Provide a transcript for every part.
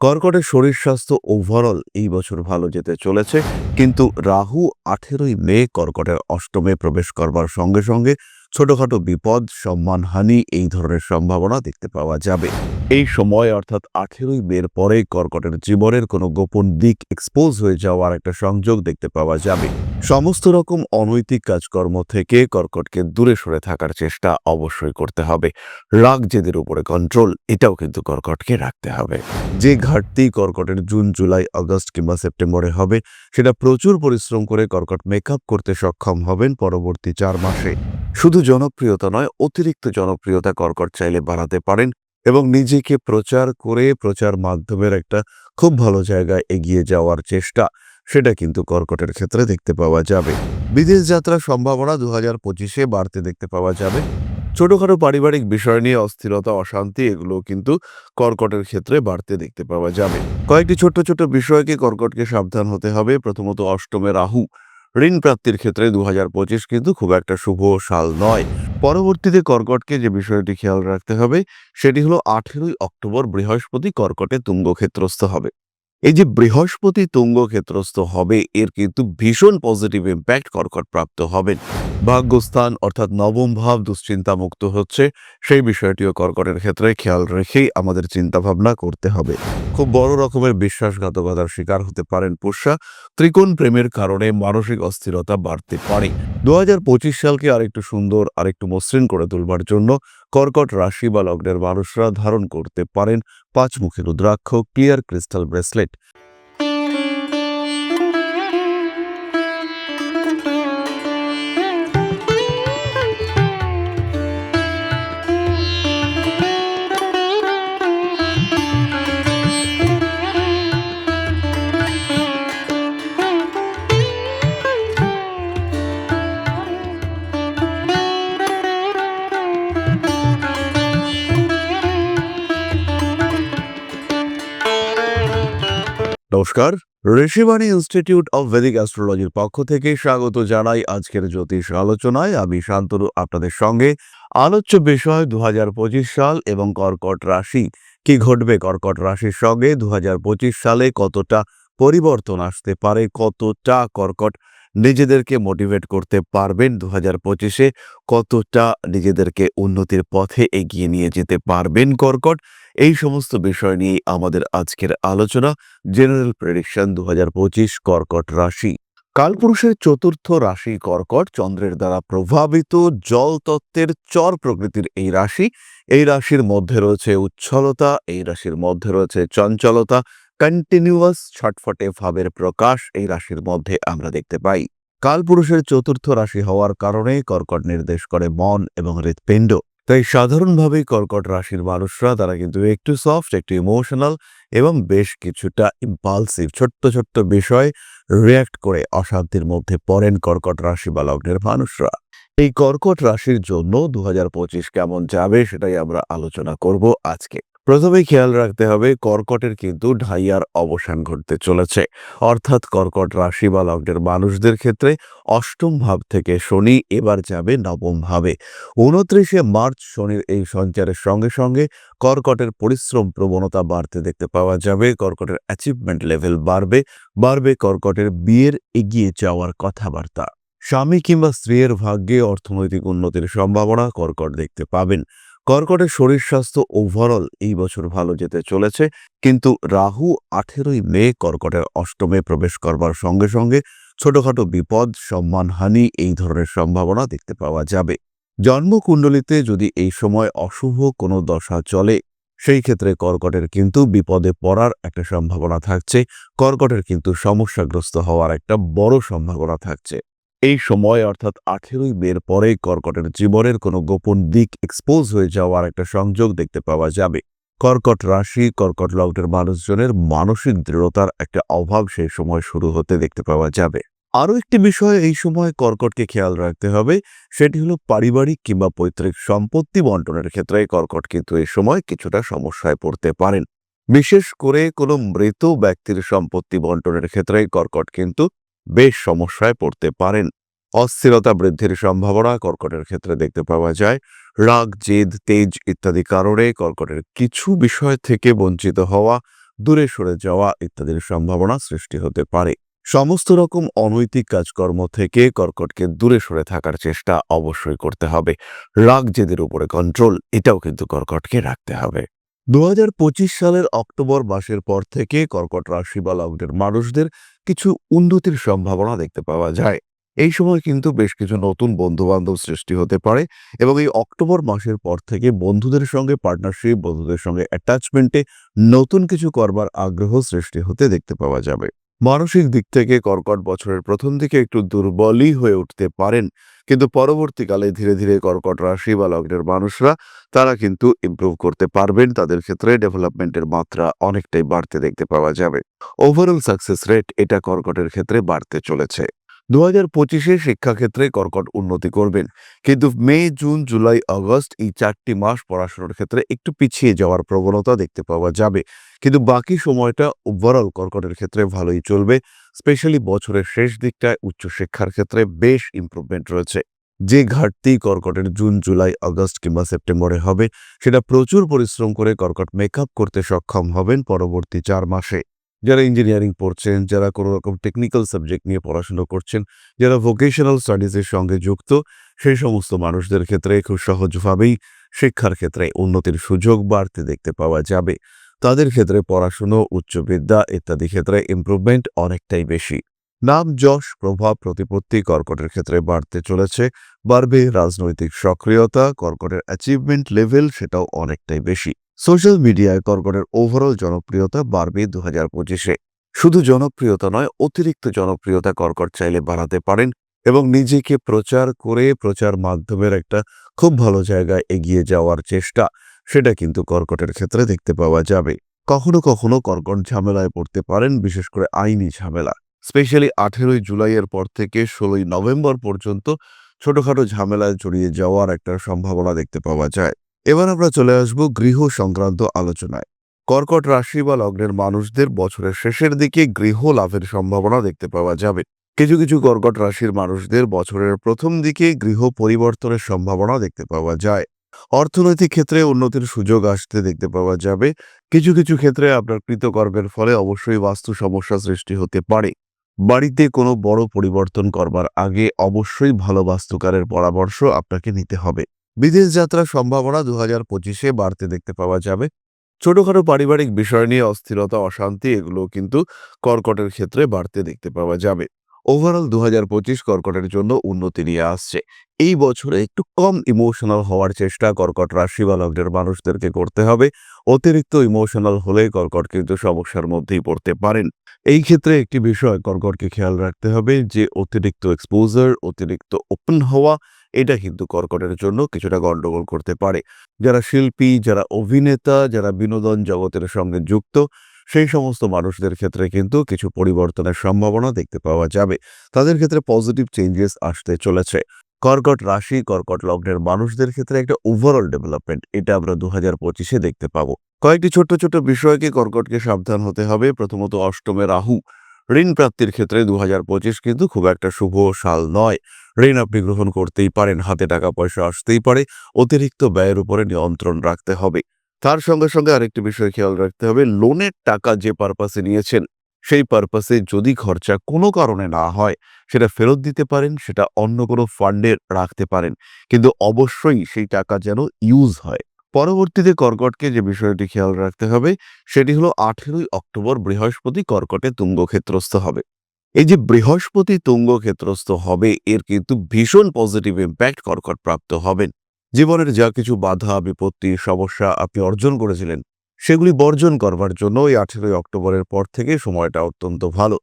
কর্কটের শরীর স্বাস্থ্য ওভারঅল এই বছর ভালো যেতে চলেছে। কিন্তু রাহু আঠেরোই মে কর্কটের অষ্টমে প্রবেশ করবার সঙ্গে সঙ্গে ছোটখাটো বিপদ, সম্মানহানি এই ধরনের সম্ভাবনা দেখতে পাওয়া যাবে। এই সময় অর্থাৎ আঠেরোই মের পরে কর্কটের জীবনের কোনো গোপন দিক এক্সপোজ হয়ে যাওয়ার একটা সংযোগ দেখতে পাওয়া যাবে। সমস্ত রকম অনৈতিক কাজকর্ম থেকে কর্কটকে দূরে সরে থাকার চেষ্টা অবশ্যই করতে হবে। রাগ জেদের উপরে কন্ট্রোল এটাও কিন্তু কর্কটকে রাখতে হবে। যে ঘাটতি কর্কটের জুন, জুলাই, আগস্ট কিংবা সেপ্টেম্বরে হবে, সেটা প্রচুর পরিশ্রম করে কর্কট মেকআপ করতে সক্ষম হবেন পরবর্তী চার মাসে। শুধু জনপ্রিয়তা নয়, অতিরিক্ত জনপ্রিয়তা কর্কট চাইলে বাড়াতে পারেন এবং নিজেকে প্রচার করে প্রচার মাধ্যমের একটা খুব ভালো জায়গায় এগিয়ে যাওয়ার চেষ্টা, সেটা কিন্তু কর্কটের ক্ষেত্রে দেখতে পাওয়া যাবে। বিদেশ যাত্রার সম্ভাবনা দু হাজার পঁচিশে বাড়তে দেখতে পাওয়া যাবে। ছোটখাটো পারিবারিক বিষয় নিয়ে অস্থিরতা, অশান্তি, এগুলো কিন্তু কর্কটের ক্ষেত্রে বাড়তে দেখতে পাওয়া যাবে। কয়েকটি ছোট্ট ছোট্ট বিষয়কে কর্কটকে সাবধান হতে হবে। প্রথমত অষ্টমে রাহু। ঋণ প্রাপ্তির ক্ষেত্রে দু হাজার পঁচিশ কিন্তু খুব একটা শুভ সাল নয়। পরবর্তীতে কর্কটকে যে বিষয়টি খেয়াল রাখতে হবে, সেটি হলো আঠেরোই অক্টোবর বৃহস্পতি কর্কটে তুঙ্গ ক্ষেত্রস্থ হবে। এই যে বৃহস্পতি তুঙ্গ ক্ষেত্রস্থ হবে, এর কিন্তু ভীষণ পজিটিভ ইম্প্যাক্ট কর্কট প্রাপ্ত হবেন। ভাগ্যস্থান অর্থাৎ নবম ভাব দুশ্চিন্তা মুক্ত হচ্ছে, সেই বিষয়টিও কর্কটের ক্ষেত্রে খেয়াল রেখেই আমাদের চিন্তা ভাবনা করতে হবে। খুব বড় রকমের বিশ্বাসঘাতকতার শিকার হতে পারেন পুষ্যা ত্রিকোণ প্রেমের কারণে মানসিক অস্থিরতা বাড়তে পারে। দু হাজার পঁচিশ সালকে আরেকটু সুন্দর, আরেকটু মসৃণ করে তুলবার জন্য কর্কট রাশি বা লগ্নের মানুষরা ধারণ করতে পারেন পাঁচমুখী রুদ্রাক্ষ, ক্লিয়ার ক্রিস্টাল ব্রেসলেট। নমস্কার। ঋষিবাণী ইনস্টিটিউট অব ভেদিক অ্যাস্ট্রোলজির পক্ষ থেকে স্বাগত জানাই আজকের জ্যোতিষ আলোচনায়। আমি শান্তনু, আপনাদের সঙ্গে। আলোচ্য বিষয় দু হাজার পঁচিশ সাল এবং কর্কট রাশি। কি ঘটবে কর্কট রাশির সঙ্গে? দু হাজার পঁচিশ সালে কতটা পরিবর্তন আসতে পারে? কতটা কর্কট নিজেদেরকে মোটিভেট করতে পারবেন দু হাজার পঁচিশে কতটা নিজেদেরকে উন্নতির পথে এগিয়ে নিয়ে যেতে পারবেন কর্কট? এই সমস্ত বিষয় নিয়ে আমাদের আজকের আলোচনা। জেনারেল প্রেডিকশন দুহাজার পঁচিশ কর্কট রাশি। কালপুরুষের চতুর্থ রাশি কর্কট, চন্দ্রের দ্বারা প্রভাবিত জল তত্ত্বের চর প্রকৃতির এই রাশি। এই রাশির মধ্যে রয়েছে উচ্ছলতা, এই রাশির মধ্যে রয়েছে চঞ্চলতা কন্টিনিউয়াস ছটফটে ভাবের প্রকাশ এই রাশির মধ্যে আমরা দেখতে পাই। কালপুরুষের চতুর্থ রাশি হওয়ার কারণে কর্কট নির্দেশ করে মন এবং হৃৎপিণ্ড। তাই সাধারণভাবেই কর্কট রাশির মানুষরা তারা কিন্তু একটু সফট একটু ইমোশনাল এবং বেশ কিছুটা ইম্পালসিভ ছোট্ট ছোট্ট বিষয় রিয়াক্ট করে অশান্তির মধ্যে পড়েন কর্কট রাশি বা লগ্নের মানুষরা। এই কর্কট রাশির জন্য দু হাজার পঁচিশ কেমন যাবে সেটাই আমরা আলোচনা করব আজকে। প্রথমেই খেয়াল রাখতে হবে কর্কটের কিন্তু ঢাইয়ার অবসান ঘটতে চলেছে। অর্থাৎ কর্কট রাশি বা লগ্নের মানুষদের ক্ষেত্রে অষ্টম ভাব থেকে শনি এবার যাবে নবম ভাবে। উনত্রিশে মার্চ শনির এই সঞ্চারের সঙ্গে সঙ্গে কর্কটের পরিশ্রম প্রবণতা বাড়তে দেখতে পাওয়া যাবে, কর্কটের অ্যাচিভমেন্ট লেভেল বাড়বে বাড়বে কর্কটের বিয়ের এগিয়ে যাওয়ার কথাবার্তা। স্বামী কিংবা স্ত্রীর ভাগ্যে অর্থনৈতিক উন্নতির সম্ভাবনা কর্কট দেখতে পাবেন। কর্কটের শরীর স্বাস্থ্য ওভারঅল এই বছর ভালো যেতে চলেছে। কিন্তু রাহু আঠেরোই মে কর্কটের অষ্টমে প্রবেশ করবার সঙ্গে সঙ্গে ছোটখাটো বিপদ, সম্মানহানি এই ধরনের সম্ভাবনা দেখতে পাওয়া যাবে। জন্মকুণ্ডলিতে যদি এই সময় অশুভ কোনো দশা চলে, সেই ক্ষেত্রে কর্কটের কিন্তু বিপদে পড়ার একটা সম্ভাবনা থাকছে। কর্কটের কিন্তু সমস্যাগ্রস্ত হওয়ার একটা বড় সম্ভাবনা থাকছে। এই সময়, অর্থাৎ আঠেরোই মের পরে কর্কটের জীবনের কোনো গোপন দিক এক্সপোজ হয়ে যাওয়ার একটা সংযোগ দেখতে পাওয়া যাবে। কর্কট রাশি, কর্কট লগ্নের মানুষজনের মানসিক দৃঢ়তার একটা অভাব সেই সময় শুরু হতে দেখতে পাওয়া যাবে। আরও একটি বিষয়, এই সময় কর্কটকে খেয়াল রাখতে হবে, সেটি হলো পারিবারিক কিংবা পৈতৃক সম্পত্তি বন্টনের ক্ষেত্রে কর্কট কিন্তু এই সময় কিছুটা সমস্যায় পড়তে পারেন। বিশেষ করে কোনো মৃত ব্যক্তির সম্পত্তি বন্টনের ক্ষেত্রে কর্কট কিন্তু বেশ সমস্যায় পড়তে পারেন। অস্থিরতা বৃদ্ধির সম্ভাবনা কর্কটের ক্ষেত্রে দেখতে পাওয়া যায়। রাগ, জেদ, তেজ ইত্যাদি কারণে কর্কটের কিছু বিষয় থেকে বঞ্চিত হওয়া, দূরে সরে যাওয়া ইত্যাদির সম্ভাবনা সৃষ্টি হতে পারে। সমস্ত রকম অনৈতিক কাজকর্ম থেকে কর্কটকে দূরে সরে থাকার চেষ্টা অবশ্যই করতে হবে। রাগ, জেদের উপরে কন্ট্রোল এটাও কিন্তু কর্কটকে রাখতে হবে। দু হাজার পঁচিশ সালের অক্টোবর মাসের পর থেকে কর্কট রাশি বা লগ্নের মানুষদের কিছু উন্নতির সম্ভাবনা দেখতে পাওয়া যায়। এই সময় কিন্তু বেশ কিছু নতুন বন্ধু বান্ধব সৃষ্টি হতে পারে এবং এই অক্টোবর মাসের পর থেকে বন্ধুদের সঙ্গে পার্টনারশিপ বন্ধুদের সঙ্গে অ্যাটাচমেন্টে নতুন কিছু করবার আগ্রহ সৃষ্টি হতে দেখতে পাওয়া যাবে। মানসিক দিক থেকে কর্কট বছরের প্রথম দিকে একটু দুর্বলই হয়ে উঠতে পারেন। কিন্তু পরবর্তীকালে ধীরে ধীরে কর্কট রাশি বা লগ্নের মানুষরা, তারা কিন্তু ইম্প্রুভ করতে পারবেন। তাদের ক্ষেত্রে ডেভেলপমেন্টের মাত্রা অনেকটাই বাড়তে দেখতে পাওয়া যাবে। ওভারঅল সাকসেস রেট এটা কর্কটের ক্ষেত্রে বাড়তে চলেছে। দু হাজার পঁচিশে শিক্ষাক্ষেত্রে কর্কট উন্নতি করবেন। কিন্তু মে, জুন, জুলাই, আগস্ট এই চারটি মাস পড়াশোনার ক্ষেত্রে একটু পিছিয়ে যাওয়ার প্রবণতা দেখতে পাওয়া যাবে। কিন্তু বাকি সময়টা ওভারঅল কর্কটের ক্ষেত্রে ভালোই চলবে। স্পেশালি বছরের শেষ দিকটায় উচ্চশিক্ষার ক্ষেত্রে বেশ ইমপ্রুভমেন্ট রয়েছে। যে ঘাটতি কর্কটের জুন, জুলাই, আগস্ট কিংবা সেপ্টেম্বরে হবে, সেটা প্রচুর পরিশ্রম করে কর্কট মেকআপ করতে সক্ষম হবেন পরবর্তী চার মাসে। যারা ইঞ্জিনিয়ারিং পড়ছেন, যারা কোনো রকম টেকনিক্যাল সাবজেক্ট নিয়ে পড়াশোনা করছেন, যারা ভোকেশনাল স্টাডিজের সঙ্গে যুক্ত, সেই সমস্ত মানুষদের ক্ষেত্রে খুব সহজভাবেই শিক্ষার ক্ষেত্রে উন্নতির সুযোগ বাড়তে দেখতে পাওয়া যাবে। তাদের ক্ষেত্রে পড়াশুনো উচ্চবিদ্যা ইত্যাদি ক্ষেত্রে ইমপ্রুভমেন্ট অনেকটাই বেশি। নাম যশ, প্রভাব, প্রতিপত্তি কর্কটের ক্ষেত্রে বাড়তে চলেছে, বাড়বে রাজনৈতিক সক্রিয়তা, কর্কটের অ্যাচিভমেন্ট লেভেল সেটাও অনেকটাই বেশি। সোশ্যাল মিডিয়ায় কর্কটের ওভারঅল জনপ্রিয়তা বাড়বে দু হাজার পঁচিশে। শুধু জনপ্রিয়তা নয়, অতিরিক্ত জনপ্রিয়তা কর্কট চাইলে বাড়াতে পারেন এবং নিজেকে প্রচার করে প্রচার মাধ্যমের একটা খুব ভালো জায়গায় এগিয়ে যাওয়ার চেষ্টা, সেটা কিন্তু কর্কটের ক্ষেত্রে দেখতে পাওয়া যাবে। কখনো কখনো কর্কট ঝামেলায় পড়তে পারেন, বিশেষ করে আইনি ঝামেলা। স্পেশালি আঠেরোই জুলাইয়ের পর থেকে ষোলোই নভেম্বর পর্যন্ত ছোটখাটো ঝামেলায় জড়িয়ে যাওয়ার একটা সম্ভাবনা দেখতে পাওয়া যায়। এবার আমরা চলে আসব গৃহ সংক্রান্ত আলোচনায়। কর্কট রাশি বা লগ্নের মানুষদের বছরের শেষের দিকে গৃহ লাভের সম্ভাবনা দেখতে পাওয়া যাবে। কিছু কিছু কর্কট রাশির মানুষদের বছরের প্রথম দিকে গৃহ পরিবর্তনের সম্ভাবনা দেখতে পাওয়া যায়। অর্থনৈতিক ক্ষেত্রে উন্নতির সুযোগ আসতে দেখতে পাওয়া যাবে। কিছু কিছু ক্ষেত্রে আপনার কৃতকর্মের ফলে অবশ্যই বাস্তু সমস্যা সৃষ্টি হতে পারে। বাড়িতে কোনো বড় পরিবর্তন করবার আগে অবশ্যই ভালো বাস্তুকারের পরামর্শ আপনাকে নিতে হবে। বিদেশ যাত্রার সম্ভাবনা দু হাজার পঁচিশে বাড়তে দেখতে পাওয়া যাবে। ছোটখাটো পারিবারিক বিষয় নিয়ে অস্থিরতা, অশান্তি এগুলো কিন্তু কর্কটের ক্ষেত্রে বাড়তে দেখতে পাওয়া যাবে। ওভারঅল দু হাজার পঁচিশ কর্কটের জন্য উন্নতি নিয়ে আসছে। এই বছরে একটু কম ইমোশনাল হওয়ার চেষ্টা কর্কট রাশি বা লগ্নের মানুষদেরকে করতে হবে। অতিরিক্ত ইমোশনাল হলে কর্কট কিন্তু সমস্যার মধ্যেই পড়তে পারেন। এই ক্ষেত্রে একটি বিষয় কর্কটকে খেয়াল রাখতে হবে যে, অতিরিক্ত এক্সপোজার অতিরিক্ত ওপেন হওয়া এটা কিন্তু কর্কটের জন্য কিছুটা গন্ডগোল করতে পারে। যারা শিল্পী, যারা অভিনেতা, যারা বিনোদন জগতের সঙ্গে যুক্ত, সেই সমস্ত মানুষদের ক্ষেত্রে কিন্তু কিছু পরিবর্তনের সম্ভাবনা দেখতে পাওয়া যাবে। তাদের ক্ষেত্রে পজিটিভ চেঞ্জেস আসতে চলেছে। কর্কট রাশি, কর্কট লগ্নের মানুষদের ক্ষেত্রে একটা ওভারঅল ডেভেলপমেন্ট এটা আমরা দু হাজার পঁচিশে দেখতে পাবো। কয়েকটি ছোট্ট ছোট্ট বিষয়কে কর্কটকে সাবধান হতে হবে। প্রথমত অষ্টমে রাহু। ঋণ প্রাপ্তির ক্ষেত্রে দু হাজার পঁচিশ কিন্তু খুব একটা শুভ সাল নয়। ঋণ আপনি গ্রহণ করতেই পারেন, হাতে টাকা পয়সা আসতেই পারে, অতিরিক্ত ব্যয়ের উপরে নিয়ন্ত্রণ রাখতে হবে। তার সঙ্গে সঙ্গে আরেকটি বিষয় খেয়াল রাখতে হবে, লোনের টাকা যে পারপাসে নিয়েছেন, সেই পারপাসে যদি খরচা কোনো কারণে না হয়, সেটা ফেরত দিতে পারেন, সেটা অন্য কোনো ফান্ডে রাখতে পারেন। কিন্তু অবশ্যই সেই টাকা যেন ইউজ হয়। পরবর্তীতে কর্কটকে যে বিষয়টি খেয়াল রাখতে হবে, সেটি হলো আঠেরোই অক্টোবর বৃহস্পতি কর্কটে তুঙ্গ ক্ষেত্রস্থ হবে। এই যে বৃহস্পতি তুঙ্গ ক্ষেত্রস্থ হবে, এর কিন্তু ভীষণ পজিটিভ ইম্প্যাক্ট কর্কট প্রাপ্ত হবেন। জীবনের যা কিছু বাধা, বিপত্তি, সমস্যা আপনি অর্জন করেছিলেন, সেগুলি বর্জন করবার জন্য এই আঠেরোই অক্টোবরের পর থেকে সময়টা অত্যন্ত ভালো।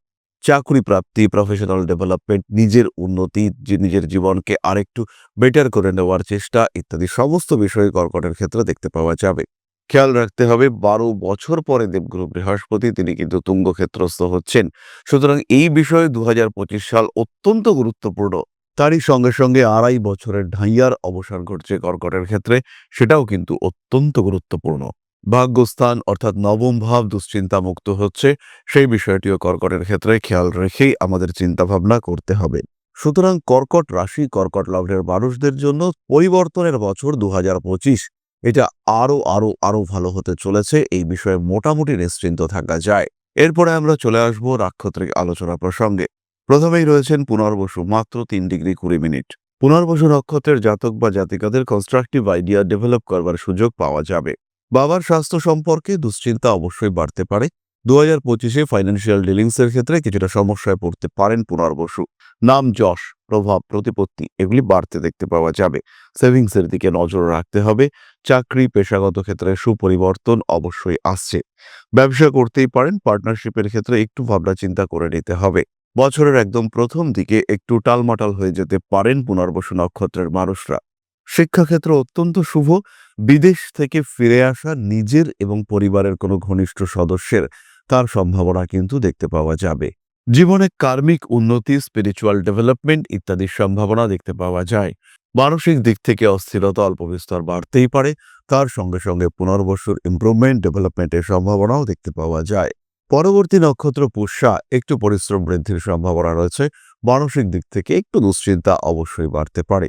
চাকরি প্রাপ্তি প্রফেশনাল ডেভেলপমেন্ট নিজের উন্নতি নিজের জীবনকে আরেকটু বেটার করে নেওয়ার চেষ্টা ইত্যাদি সমস্ত বিষয়ে কর্কটের ক্ষেত্রে দেখতে পাওয়া যাবে। খেয়াল রাখতে হবে, বারো বছর পরে দেবগুরু বৃহস্পতি, তিনি কিন্তু তুঙ্গ ক্ষেত্রস্থ হচ্ছেন। সুতরাং এই বিষয়ে দু হাজার পঁচিশ সাল অত্যন্ত গুরুত্বপূর্ণ। তারই সঙ্গে সঙ্গে আড়াই বছরের ঢাইয়ার অবসান ঘটছে কর্কটের ক্ষেত্রে, সেটাও কিন্তু অত্যন্ত গুরুত্বপূর্ণ। ভাগ্যস্থান অর্থাৎ নবম ভাব দুশ্চিন্তা মুক্ত হচ্ছে, সেই বিষয়টিও কর্কটের ক্ষেত্রে খেয়াল রেখেই আমাদের চিন্তাভাবনা করতে হবে। সুতরাং কর্কট রাশি, কর্কট লগ্নের মানুষদের জন্য পরিবর্তনের বছর দু হাজার পঁচিশ। এটা আরও আরও আরও ভালো হতে চলেছে, এই বিষয়ে মোটামুটি নিশ্চিন্ত থাকা যায়। এরপরে আমরা চলে আসব নাক্ষত্রিক আলোচনা প্রসঙ্গে। প্রথমেই রয়েছেন পুনর্বসু মাত্র তিন ডিগ্রি কুড়ি মিনিট। পুনর্বসু নক্ষত্রের জাতক বা জাতিকাদের কনস্ট্রাকটিভ আইডিয়া ডেভেলপ করবার সুযোগ পাওয়া যাবে। বাবার স্বাস্থ্য সম্পর্কে দুশ্চিন্তা অবশ্যই বাড়তে পারে। দু হাজার পঁচিশে ফাইন্যান্সিয়াল ডিলিংস এর ক্ষেত্রে কিছুটা সমস্যায় পড়তে পারেন পুনর্বসু। নাম যশ, প্রভাব, প্রতিপত্তি এগুলি বাড়তে দেখতে পাওয়া যাবে। সেভিংস এর দিকে নজর রাখতে হবে। চাকরি, পেশাগত ক্ষেত্রে সুপরিবর্তন অবশ্যই আসছে। ব্যবসা করতেই পারেন পার্টনারশিপের ক্ষেত্রে একটু ভাবনা চিন্তা করে নিতে হবে। বছরের একদম প্রথম দিকে একটু টালমাটাল হয়ে যেতে পারেন পুনর্বসু নক্ষত্রের মানুষরা। শিক্ষাক্ষেত্র অত্যন্ত শুভ। বিদেশ থেকে ফিরে আসা নিজের এবং পরিবারের কোনো ঘনিষ্ঠ সদস্যের তার সম্ভাবনা কিন্তু দেখতে পাওয়া যাবে। জীবনে কার্মিক উন্নতি স্পিরিচুয়াল ডেভেলপমেন্ট ইত্যাদির সম্ভাবনা দেখতে পাওয়া যায়। মানসিক দিক থেকে অস্থিরতা অল্প বিস্তর বাড়তেই পারে। তার সঙ্গে সঙ্গে পুনর্বসুর ইম্প্রুভমেন্ট ডেভেলপমেন্টের সম্ভাবনাও দেখতে পাওয়া যায়। পরবর্তী নক্ষত্র পুষ্যা, একটু পরিশ্রম বৃদ্ধির সম্ভাবনা রয়েছে। মানসিক দিক থেকে একটু দুশ্চিন্তা অবশ্যই বাড়তে পারে।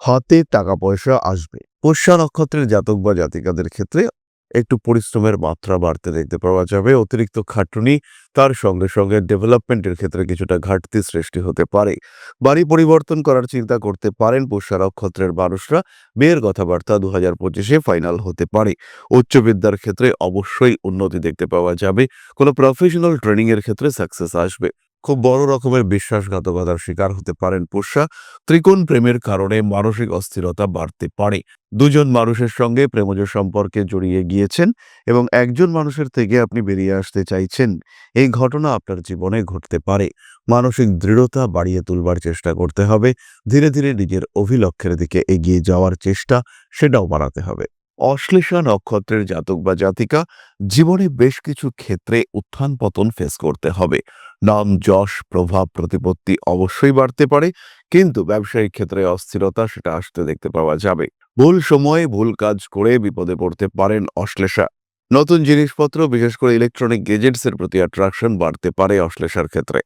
হাতে টাকা পয়সা আসবে। পুষ্যা নক্ষত্রের জাতক বা জাতিকাদের ক্ষেত্রে একটু পরিশ্রমের মাত্রা বাড়তে দেখতে পাওয়া যাবে। অতিরিক্ত খাটুনি তার সঙ্গে সঙ্গে ডেভেলপমেন্টের ক্ষেত্রে কিছুটা ঘাটতি সৃষ্টি হতে পারে। বাড়ি পরিবর্তন করার চিন্তা করতে পারেন পুষ্যা নক্ষত্রের মানুষরা। বিয়ের কথাবার্তা দু হাজার পঁচিশে ফাইনাল হতে পারে। উচ্চ বিদ্যার ক্ষেত্রে অবশ্যই উন্নতি দেখতে পাওয়া যাবে। কোনো প্রফেশনাল ট্রেনিংয়ের ক্ষেত্রে সাকসেস আসবে। খুব বড় রকমের বিশ্বাসঘাতকতার শিকার হতে পারেন পুষ্যা ত্রিকোণ প্রেমের কারণে মানসিক অস্থিরতা বাড়তে পারে। দুজন মানুষের সঙ্গে প্রেমজ সম্পর্কে জড়িয়ে গিয়েছেন এবং একজন মানুষের থেকে আপনি বেরিয়ে আসতে চাইছেন। এই ঘটনা আপনার জীবনে ঘটতে পারে। মানসিক দৃঢ়তা বাড়িয়ে তুলবার চেষ্টা করতে হবে। ধীরে ধীরে নিজের অভিলক্ষের দিকে এগিয়ে যাওয়ার চেষ্টা, সেটাও বাড়াতে হবে। অশ্লেষা নক্ষত্রের জাতক বা জাতিকা জীবনে বেশ কিছু ক্ষেত্রে উত্থান পতন ফেস করতে হবে। নাম, যশ, প্রভাব, প্রতিপত্তি অবশ্যই বাড়তে পারে, কিন্তু ব্যবসায়িক ক্ষেত্রে অস্থিরতা সেটা আসতে দেখতে পাওয়া যাবে। ভুল সময়ে ভুল কাজ করে বিপদে পড়তে পারেন অশ্লেষা। নতুন জিনিসপত্র, বিশেষ করে ইলেকট্রনিক গেজেটস এর প্রতি অ্যাট্রাকশন বাড়তে পারে অশ্লেষার ক্ষেত্রে।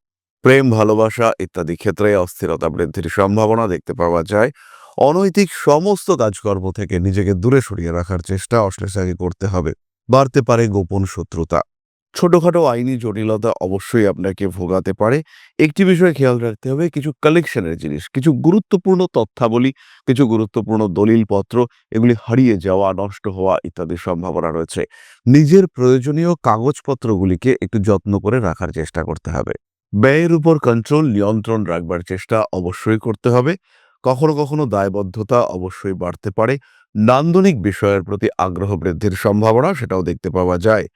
প্রেম, ভালোবাসা ইত্যাদি ক্ষেত্রে অস্থিরতা বৃদ্ধির সম্ভাবনা দেখতে পাওয়া যায়। অনৈতিক সমস্ত কাজকর্ম থেকে নিজেকে দূরে সরিয়ে রাখার চেষ্টা অশ্লেষাকে করতে হবে। বাড়তে পারে গোপন শত্রুতা। ছোটখাটো আইনি জটিলতা অবশ্যই আপনাকে ভোগাতে পারে। একটি বিষয়ে খেয়াল রাখতে হবে, কিছু কালেকশনের জিনিস, কিছু গুরুত্বপূর্ণ তথ্যাবলী, কিছু গুরুত্বপূর্ণ দলিলপত্র, এগুলি হারিয়ে যাওয়া, নষ্ট হওয়া ইত্যাদির সম্ভাবনা রয়েছে। নিজের প্রয়োজনীয় কাগজপত্রগুলিকে একটু যত্ন করে রাখার চেষ্টা করতে হবে। ব্যয়ের উপর কন্ট্রোল নিয়ন্ত্রণ রাখবার চেষ্টা অবশ্যই করতে হবে। কখনো কখনো দায়বদ্ধতা অবশ্যই বাড়তে পারে। নান্দনিক বিষয়ের প্রতি আগ্রহ বৃদ্ধির সম্ভাবনা সেটাও দেখতে পাওয়া যায়।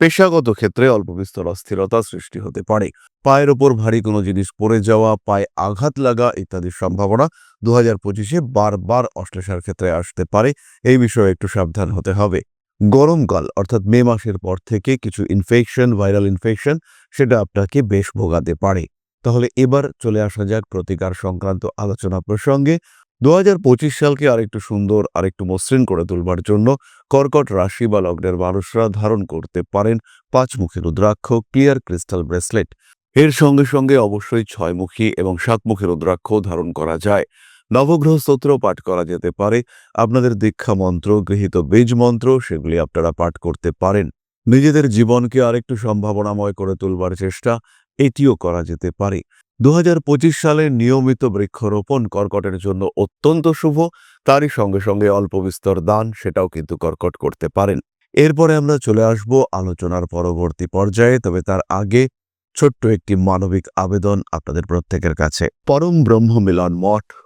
পেশাগত ক্ষেত্রে অল্প বিস্তর অস্থিরতা সৃষ্টি হতে পারে। পায়ের ওপর ভারী কোনো জিনিস পড়ে যাওয়া, পায়ে আঘাত লাগা ইত্যাদির সম্ভাবনা দু হাজার পঁচিশে বারবার অশ্লেষার ক্ষেত্রে আসতে পারে। এই বিষয়ে একটু সাবধান হতে হবে। গরমকাল অর্থাৎ মে মাসের পর থেকে কিছু ইনফেকশন ভাইরাল ইনফেকশন সেটা আপনাকে বেশ ভোগাতে পারে। তাহলে এবার চলে আসা যাক প্রতিকার সংক্রান্ত আলোচনা প্রসঙ্গে। দু পঁচিশ সালকে আরেকটু সুন্দর, আরেকটু মসৃণ করে তুলবার জন্য কর্কট রাশি বা লগ্নের মানুষরা ধারণ করতে পারেন পাঁচমুখী রুদ্রাক্ষ, ক্লিয়ার ক্রিস্টাল ব্রেসলেট। এর সঙ্গে সঙ্গে অবশ্যই ছয়মুখী এবং সাতমুখী রুদ্রাক্ষ ধারণ করা যায়। নবগ্রহ স্তোত্র পাঠ করা যেতে পারে। আপনাদের দীক্ষা মন্ত্র, গৃহীত বীজ মন্ত্র, সেগুলি আপনারা পাঠ করতে পারেন। নিজেদের জীবনকে আরেকটু সম্ভাবনাময় করে তুলবার চেষ্টা। এটিও করা যেতে পারে। দু হাজার পঁচিশ সালে নিয়মিত বৃক্ষরোপণ কর্কটের জন্য অত্যন্ত শুভ। তারই সঙ্গে সঙ্গে অল্প বিস্তর দান সেটাও কিন্তু কর্কট করতে পারেন। এরপরে আমরা চলে আসব আলোচনার পরবর্তী পর্যায়ে, তবে তার আগে ছোট্ট একটি মানবিক আবেদন আপনাদের প্রত্যেকের কাছে। পরম ব্রহ্ম মিলন মঠ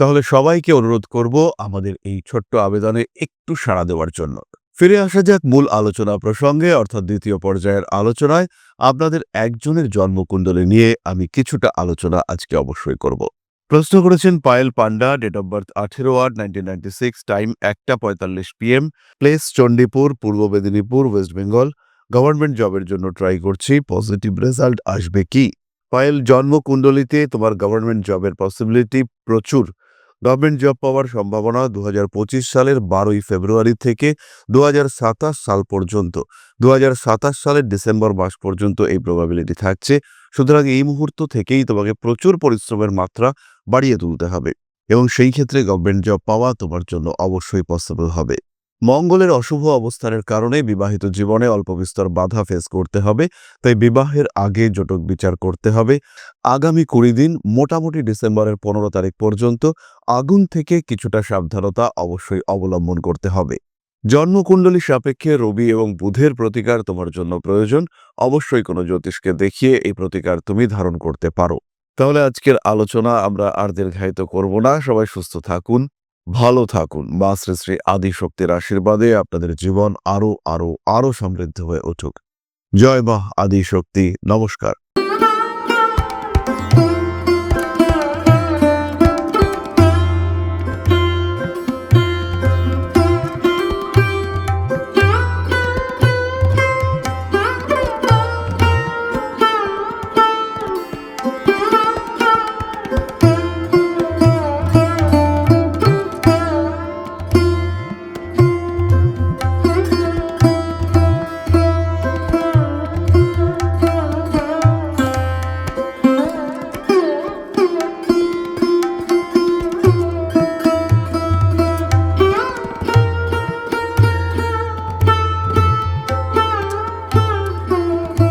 তাহলে সবাইকে অনুরোধ করব আমাদের এই ছোট্ট আবেদনে একটু সাড়া দেওয়ার জন্য। ফিরে আসা যাক মূল আলোচনা প্রসঙ্গে, অর্থাৎ দ্বিতীয় পর্যায়ের আলোচনায়। আপনাদের একজনের জন্মকুণ্ডলী নিয়ে আমি কিছুটা আলোচনা আজকে অবশ্যই করব। প্রশ্ন করেছেন Payel Panda date of birth আঠেরো আট নাইনটিন নাইনটি সিক্স টাইম একটা পঁয়তাল্লিশ পিএম প্লেস চণ্ডীপুর, পূর্ব মেদিনীপুর ওয়েস্ট বেঙ্গল গভর্নমেন্ট জবের জন্য ট্রাই করছি পজিটিভ রেজাল্ট আসবে কি? পায়েল, জন্মকুণ্ডলিতে তোমার গভর্নমেন্ট জবের পসিবিলিটি প্রচুর। গভর্নমেন্ট জব পাওয়ার সম্ভাবনা দু হাজার পঁচিশ সালের বারোই ফেব্রুয়ারি থেকে দুহাজার সাতাশ সাল পর্যন্ত। দু হাজার সাতাশ সালের ডিসেম্বর মাস পর্যন্ত এই প্রবাবিলিটি থাকছে। সুতরাং এই মুহূর্ত থেকেই তোমাকে প্রচুর পরিশ্রমের মাত্রা বাড়িয়ে তুলতে হবে। এবং সেই ক্ষেত্রে গভর্নমেন্ট জব পাওয়া তোমার জন্য অবশ্যই পসিবল হবে। মঙ্গলের অশুভ অবস্থানের কারণে বিবাহিত জীবনে অল্প বিস্তর বাধা ফেস করতে হবে, তাই বিবাহের আগে জটক বিচার করতে হবে। আগামী কুড়ি দিন মোটামুটি ডিসেম্বরের পনেরো তারিখ পর্যন্ত আগুন থেকে কিছুটা সাবধানতা অবশ্যই অবলম্বন করতে হবে। জন্মকুণ্ডলী সাপেক্ষে রবি এবং বুধের প্রতিকার তোমার জন্য প্রয়োজন। অবশ্যই কোনো জ্যোতিষকে দেখিয়ে এই প্রতিকার তুমি ধারণ করতে পারো। তাহলে আজকের আলোচনা আমরা আর দীর্ঘায়িত করব না। সবাই সুস্থ থাকুন। ভালো থাকুন। বা শ্রী শ্রী আদি শক্তির আশীর্বাদে আপনাদের জীবন আরও আরও আরও সমৃদ্ধ হয়ে উঠুক। জয় বাহ আদি শক্তি নমস্কার।